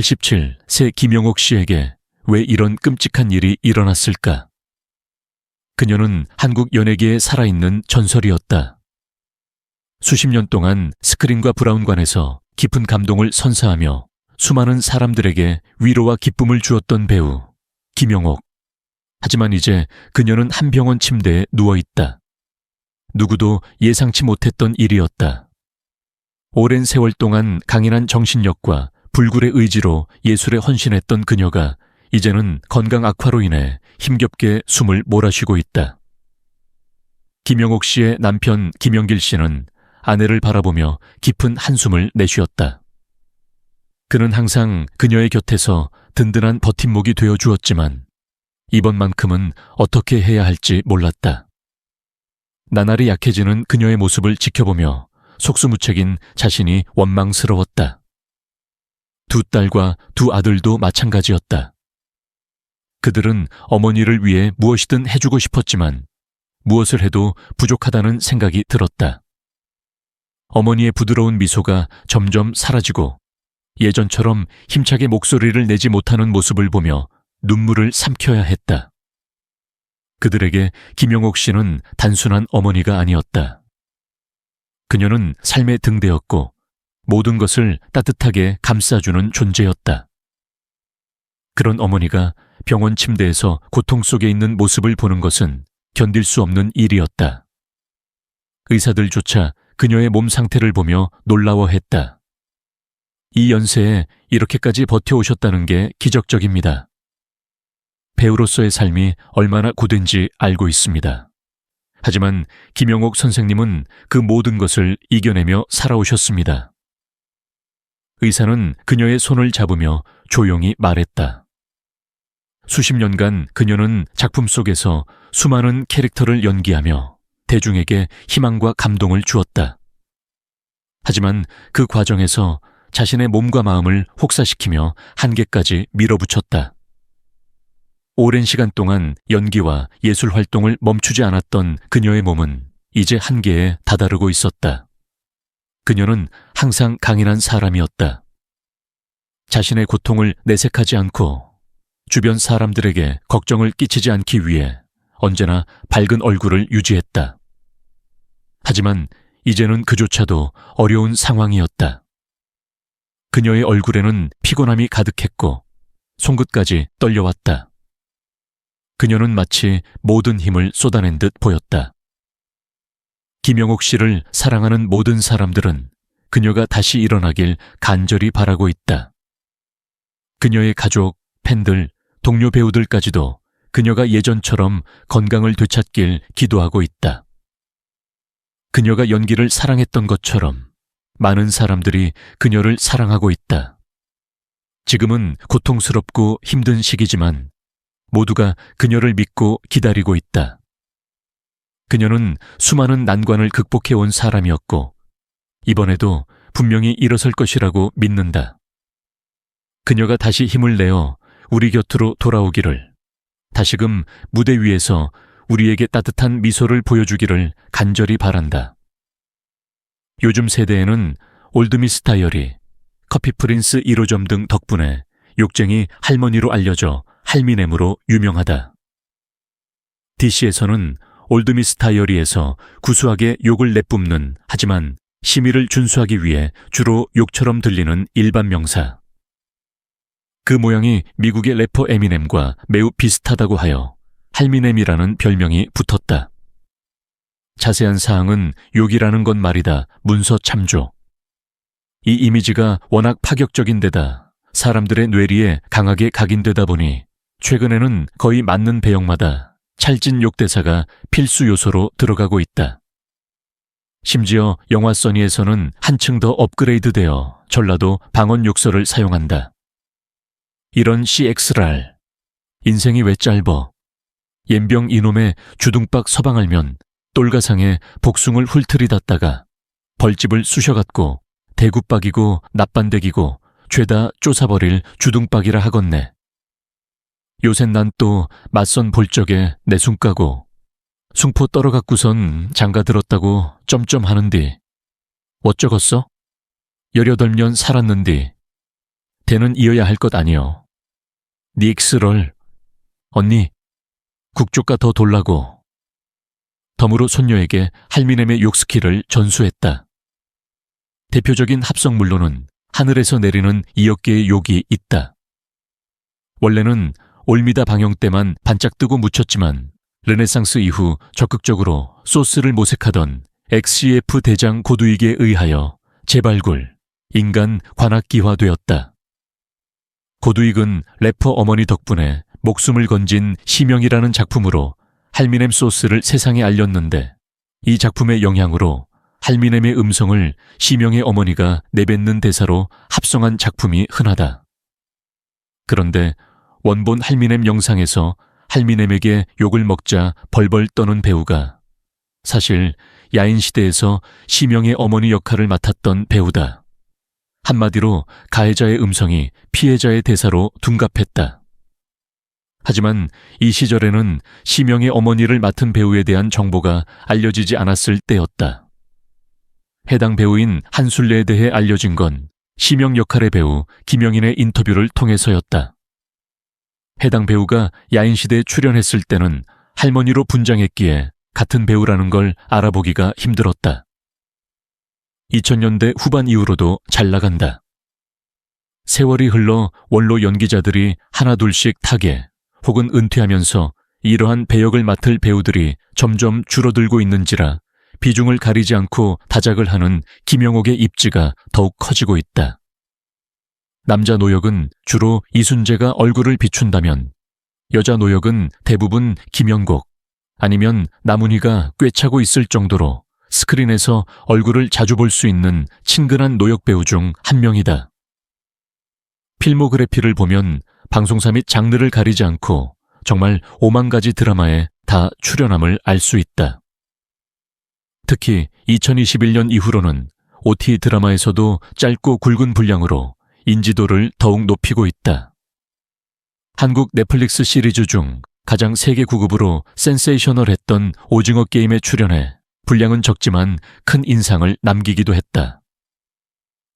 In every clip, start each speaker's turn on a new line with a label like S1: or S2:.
S1: 87, 새 김영옥 씨에게 왜 이런 끔찍한 일이 일어났을까? 그녀는 한국 연예계에 살아있는 전설이었다. 수십 년 동안 스크린과 브라운관에서 깊은 감동을 선사하며 수많은 사람들에게 위로와 기쁨을 주었던 배우 김영옥. 하지만 이제 그녀는 한 병원 침대에 누워 있다. 누구도 예상치 못했던 일이었다. 오랜 세월 동안 강인한 정신력과 불굴의 의지로 예술에 헌신했던 그녀가 이제는 건강 악화로 인해 힘겹게 숨을 몰아쉬고 있다. 김영옥 씨의 남편 김영길 씨는 아내를 바라보며 깊은 한숨을 내쉬었다. 그는 항상 그녀의 곁에서 든든한 버팀목이 되어 주었지만 이번만큼은 어떻게 해야 할지 몰랐다. 나날이 약해지는 그녀의 모습을 지켜보며 속수무책인 자신이 원망스러웠다. 두 딸과 두 아들도 마찬가지였다. 그들은 어머니를 위해 무엇이든 해주고 싶었지만 무엇을 해도 부족하다는 생각이 들었다. 어머니의 부드러운 미소가 점점 사라지고 예전처럼 힘차게 목소리를 내지 못하는 모습을 보며 눈물을 삼켜야 했다. 그들에게 김영옥 씨는 단순한 어머니가 아니었다. 그녀는 삶의 등대였고 모든 것을 따뜻하게 감싸주는 존재였다. 그런 어머니가 병원 침대에서 고통 속에 있는 모습을 보는 것은 견딜 수 없는 일이었다. 의사들조차 그녀의 몸 상태를 보며 놀라워했다. 이 연세에 이렇게까지 버텨오셨다는 게 기적적입니다. 배우로서의 삶이 얼마나 고된지 알고 있습니다. 하지만 김영옥 선생님은 그 모든 것을 이겨내며 살아오셨습니다. 의사는 그녀의 손을 잡으며 조용히 말했다. 수십 년간 그녀는 작품 속에서 수많은 캐릭터를 연기하며 대중에게 희망과 감동을 주었다. 하지만 그 과정에서 자신의 몸과 마음을 혹사시키며 한계까지 밀어붙였다. 오랜 시간 동안 연기와 예술 활동을 멈추지 않았던 그녀의 몸은 이제 한계에 다다르고 있었다. 그녀는 항상 강인한 사람이었다. 자신의 고통을 내색하지 않고 주변 사람들에게 걱정을 끼치지 않기 위해 언제나 밝은 얼굴을 유지했다. 하지만 이제는 그조차도 어려운 상황이었다. 그녀의 얼굴에는 피곤함이 가득했고 손끝까지 떨려왔다. 그녀는 마치 모든 힘을 쏟아낸 듯 보였다. 김영옥 씨를 사랑하는 모든 사람들은 그녀가 다시 일어나길 간절히 바라고 있다. 그녀의 가족, 팬들, 동료 배우들까지도 그녀가 예전처럼 건강을 되찾길 기도하고 있다. 그녀가 연기를 사랑했던 것처럼 많은 사람들이 그녀를 사랑하고 있다. 지금은 고통스럽고 힘든 시기지만 모두가 그녀를 믿고 기다리고 있다. 그녀는 수많은 난관을 극복해 온 사람이었고 이번에도 분명히 일어설 것이라고 믿는다. 그녀가 다시 힘을 내어 우리 곁으로 돌아오기를 다시금 무대 위에서 우리에게 따뜻한 미소를 보여주기를 간절히 바란다. 요즘 세대에는 올드미스 다이어리, 커피 프린스 1호점 등 덕분에 욕쟁이 할머니로 알려져 할미넴으로 유명하다. DC에서는 올드미스 다이어리에서 구수하게 욕을 내뿜는 하지만 심의를 준수하기 위해 주로 욕처럼 들리는 일반 명사. 그 모양이 미국의 래퍼 에미넴과 매우 비슷하다고 하여 할미넴이라는 별명이 붙었다. 자세한 사항은 욕이라는 건 말이다. 문서 참조. 이 이미지가 워낙 파격적인 데다 사람들의 뇌리에 강하게 각인되다 보니 최근에는 거의 맞는 배역마다 찰진 욕대사가 필수 요소로 들어가고 있다. 심지어 영화 써니에서는 한층 더 업그레이드되어 전라도 방언 욕설을 사용한다. 이런 CX랄. 인생이 왜 짧어. 옌병 이놈의 주둥박 서방 알면 똘가상에 복숭을 훌트리닫다가 벌집을 쑤셔갔고 대구박이고 납반대기고 죄다 쪼사버릴 주둥박이라 하건네. 요샌 난 또 맞선 볼적에 내숭 까고 숭포 떨어갖고선 장가 들었다고 점점 하는디 어쩌겠어? 열여덟 년 살았는디 대는 이어야 할 것 아니요. 닉스럴. 언니, 국조가 더 돌라고. 덤으로 손녀에게 할미넴의 욕스키를 전수했다. 대표적인 합성물로는 하늘에서 내리는 이억 개의 욕이 있다. 원래는 올미다 방영 때만 반짝 뜨고 묻혔지만 르네상스 이후 적극적으로 소스를 모색하던 XCF 대장 고두익에 의하여 재발굴, 인간 관악기화되었다. 고두익은 래퍼 어머니 덕분에 목숨을 건진 시명이라는 작품으로 할미넴 소스를 세상에 알렸는데 이 작품의 영향으로 할미넴의 음성을 시명의 어머니가 내뱉는 대사로 합성한 작품이 흔하다. 그런데 원본 할미넴 영상에서 할미넴에게 욕을 먹자 벌벌 떠는 배우가 사실 야인시대에서 시명의 어머니 역할을 맡았던 배우다. 한마디로 가해자의 음성이 피해자의 대사로 둔갑했다. 하지만 이 시절에는 시명의 어머니를 맡은 배우에 대한 정보가 알려지지 않았을 때였다. 해당 배우인 한술래에 대해 알려진 건 시명 역할의 배우 김영인의 인터뷰를 통해서였다. 해당 배우가 야인시대에 출연했을 때는 할머니로 분장했기에 같은 배우라는 걸 알아보기가 힘들었다. 2000년대 후반 이후로도 잘 나간다. 세월이 흘러 원로 연기자들이 하나둘씩 타계 혹은 은퇴하면서 이러한 배역을 맡을 배우들이 점점 줄어들고 있는지라 비중을 가리지 않고 다작을 하는 김영옥의 입지가 더욱 커지고 있다. 남자 노역은 주로 이순재가 얼굴을 비춘다면 여자 노역은 대부분 김영곡 아니면 남은희가 꿰차고 있을 정도로 스크린에서 얼굴을 자주 볼 수 있는 친근한 노역 배우 중 한 명이다. 필모그래피를 보면 방송사 및 장르를 가리지 않고 정말 오만 가지 드라마에 다 출연함을 알 수 있다. 특히 2021년 이후로는 OT 드라마에서도 짧고 굵은 분량으로 인지도를 더욱 높이고 있다. 한국 넷플릭스 시리즈 중 가장 세계 구급으로 센세이셔널했던 오징어 게임에 출연해 분량은 적지만 큰 인상을 남기기도 했다.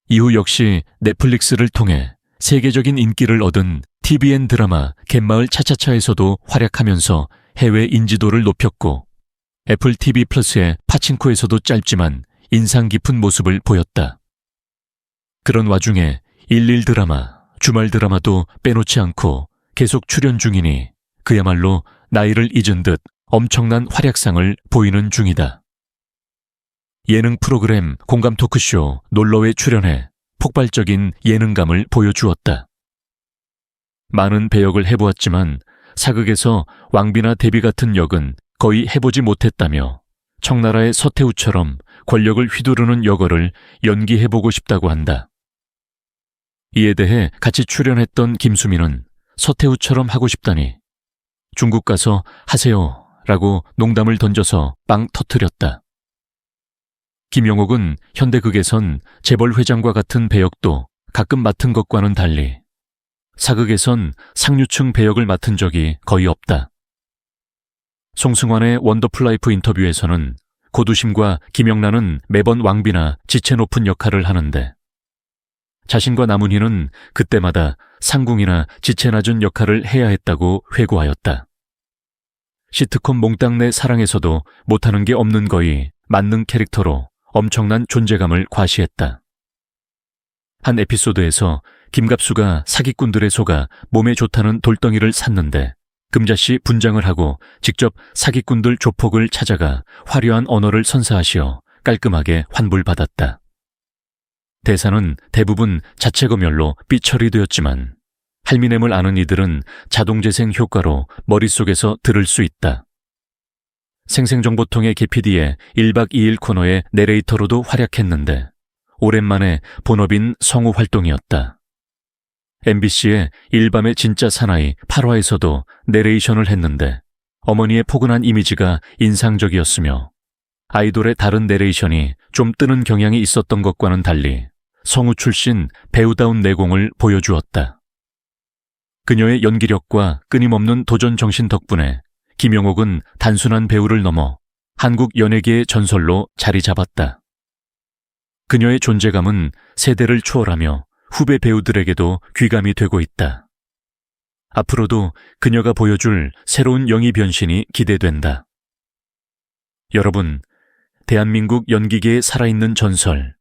S1: 이후 역시 넷플릭스를 통해 세계적인 인기를 얻은 TVN 드라마 갯마을 차차차에서도 활약하면서 해외 인지도를 높였고 애플 TV 플러스의 파친코에서도 짧지만 인상 깊은 모습을 보였다. 그런 와중에 일일 드라마, 주말 드라마도 빼놓지 않고 계속 출연 중이니 그야말로 나이를 잊은 듯 엄청난 활약상을 보이는 중이다. 예능 프로그램 공감 토크쇼 놀러에 출연해 폭발적인 예능감을 보여주었다. 많은 배역을 해보았지만 사극에서 왕비나 데비 같은 역은 거의 해보지 못했다며 청나라의 서태후처럼 권력을 휘두르는 역을 연기해보고 싶다고 한다. 이에 대해 같이 출연했던 김수민은 서태후처럼 하고 싶다니 중국 가서 하세요 라고 농담을 던져서 빵 터트렸다. 김영옥은 현대극에선 재벌 회장과 같은 배역도 가끔 맡은 것과는 달리 사극에선 상류층 배역을 맡은 적이 거의 없다. 송승환의 원더풀 라이프 인터뷰에서는 고두심과 김영란은 매번 왕비나 지체 높은 역할을 하는데 자신과 남은희는 그때마다 상궁이나 지체 낮은 역할을 해야 했다고 회고하였다. 시트콤 몽땅 내 사랑에서도 못하는 게 없는 거의 맞는 캐릭터로 엄청난 존재감을 과시했다. 한 에피소드에서 김갑수가 사기꾼들의 소가 몸에 좋다는 돌덩이를 샀는데 금자씨 분장을 하고 직접 사기꾼들 조폭을 찾아가 화려한 언어를 선사하시어 깔끔하게 환불받았다. 대사는 대부분 자체검열로 삐처리되었지만 할미넴을 아는 이들은 자동재생 효과로 머릿속에서 들을 수 있다. 생생정보통의 개피디의 1박 2일 코너의 내레이터로도 활약했는데 오랜만에 본업인 성우 활동이었다. MBC의 일밤의 진짜 사나이 8화에서도 내레이션을 했는데 어머니의 포근한 이미지가 인상적이었으며 아이돌의 다른 내레이션이 좀 뜨는 경향이 있었던 것과는 달리 성우 출신 배우다운 내공을 보여주었다. 그녀의 연기력과 끊임없는 도전 정신 덕분에 김영옥은 단순한 배우를 넘어 한국 연예계의 전설로 자리 잡았다. 그녀의 존재감은 세대를 초월하며 후배 배우들에게도 귀감이 되고 있다. 앞으로도 그녀가 보여줄 새로운 영희 변신이 기대된다. 여러분, 대한민국 연기계에 살아있는 전설,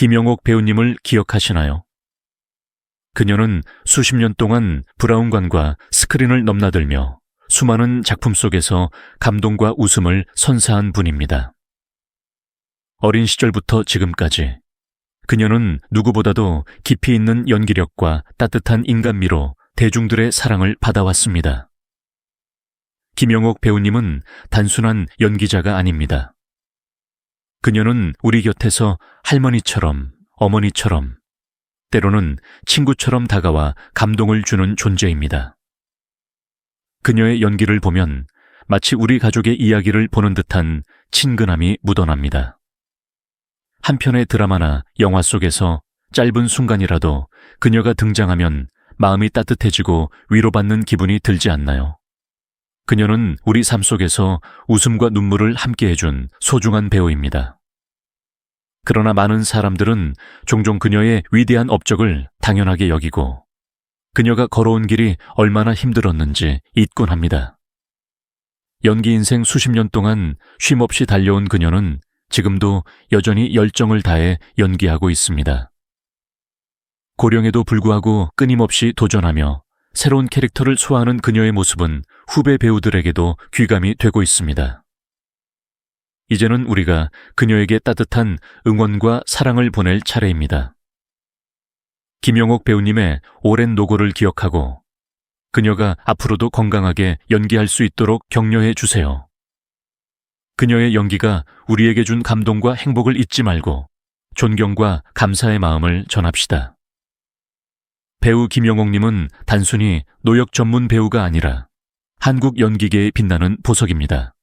S1: 김영옥 배우님을 기억하시나요? 그녀는 수십 년 동안 브라운관과 스크린을 넘나들며 수많은 작품 속에서 감동과 웃음을 선사한 분입니다. 어린 시절부터 지금까지 그녀는 누구보다도 깊이 있는 연기력과 따뜻한 인간미로 대중들의 사랑을 받아왔습니다. 김영옥 배우님은 단순한 연기자가 아닙니다. 그녀는 우리 곁에서 할머니처럼, 어머니처럼, 때로는 친구처럼 다가와 감동을 주는 존재입니다. 그녀의 연기를 보면 마치 우리 가족의 이야기를 보는 듯한 친근함이 묻어납니다. 한 편의 드라마나 영화 속에서 짧은 순간이라도 그녀가 등장하면 마음이 따뜻해지고 위로받는 기분이 들지 않나요? 그녀는 우리 삶 속에서 웃음과 눈물을 함께 해준 소중한 배우입니다. 그러나 많은 사람들은 종종 그녀의 위대한 업적을 당연하게 여기고 그녀가 걸어온 길이 얼마나 힘들었는지 잊곤 합니다. 연기 인생 수십 년 동안 쉼없이 달려온 그녀는 지금도 여전히 열정을 다해 연기하고 있습니다. 고령에도 불구하고 끊임없이 도전하며 새로운 캐릭터를 소화하는 그녀의 모습은 후배 배우들에게도 귀감이 되고 있습니다. 이제는 우리가 그녀에게 따뜻한 응원과 사랑을 보낼 차례입니다. 김영옥 배우님의 오랜 노고를 기억하고 그녀가 앞으로도 건강하게 연기할 수 있도록 격려해 주세요. 그녀의 연기가 우리에게 준 감동과 행복을 잊지 말고 존경과 감사의 마음을 전합시다. 배우 김영옥님은 단순히 노역 전문 배우가 아니라 한국 연기계에 빛나는 보석입니다.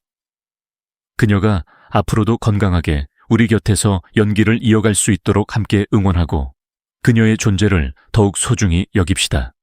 S1: 그녀가 앞으로도 건강하게 우리 곁에서 연기를 이어갈 수 있도록 함께 응원하고 그녀의 존재를 더욱 소중히 여깁시다.